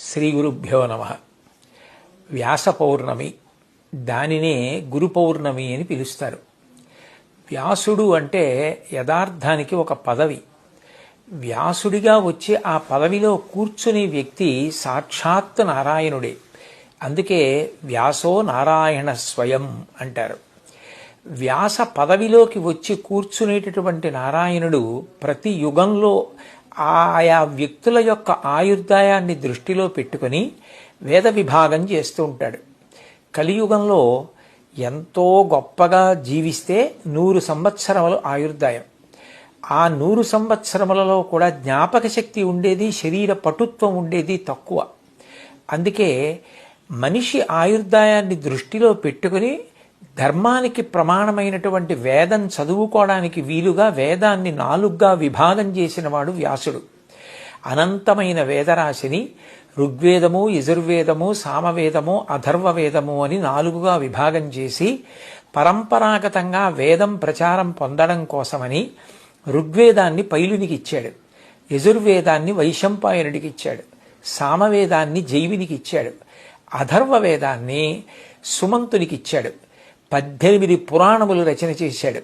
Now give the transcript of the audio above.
శ్రీ గురుభ్యో నమ. వ్యాస పౌర్ణమి దానినే గురు పౌర్ణమి అని పిలుస్తారు. వ్యాసుడు అంటే యథార్థానికి ఒక పదవి. వ్యాసుడిగా వచ్చి ఆ పదవిలో కూర్చునే వ్యక్తి సాక్షాత్ నారాయణుడే. అందుకే వ్యాసో నారాయణ స్వయం అంటారు. వ్యాస పదవిలోకి వచ్చి కూర్చునేటటువంటి నారాయణుడు ప్రతి యుగంలో ఆయా వ్యక్తుల యొక్క ఆయుర్దాయాన్ని దృష్టిలో పెట్టుకొని వేద విభాగం చేస్తూ ఉంటాడు. కలియుగంలో ఎంతో గొప్పగా జీవిస్తే నూరు సంవత్సరములు ఆయుర్దాయం. ఆ నూరు సంవత్సరములలో కూడా జ్ఞాపక శక్తి ఉండేది శరీర పటుత్వం ఉండేది తక్కువ. అందుకే మనిషి ఆయుర్దాయాన్ని దృష్టిలో పెట్టుకుని ధర్మానికి ప్రమాణమైనటువంటి వేదం చదువుకోవడానికి వీలుగా వేదాన్ని నాలుగుగా విభాగం చేసినవాడు వ్యాసుడు. అనంతమైన వేదరాశిని ఋగ్వేదము యజుర్వేదము సామవేదము అధర్వవేదము అని నాలుగుగా విభాగం చేసి పరంపరాగతంగా వేదం ప్రచారం పొందడం కోసమని ఋగ్వేదాన్ని పైలునికి ఇచ్చాడు. యజుర్వేదాన్ని వైశంపాయనుడికి ఇచ్చాడు. సామవేదాన్ని జైవినికి ఇచ్చాడు. అధర్వవేదాన్ని సుమంతునికి ఇచ్చాడు. పద్దెనిమిది పురాణములు రచన చేశాడు.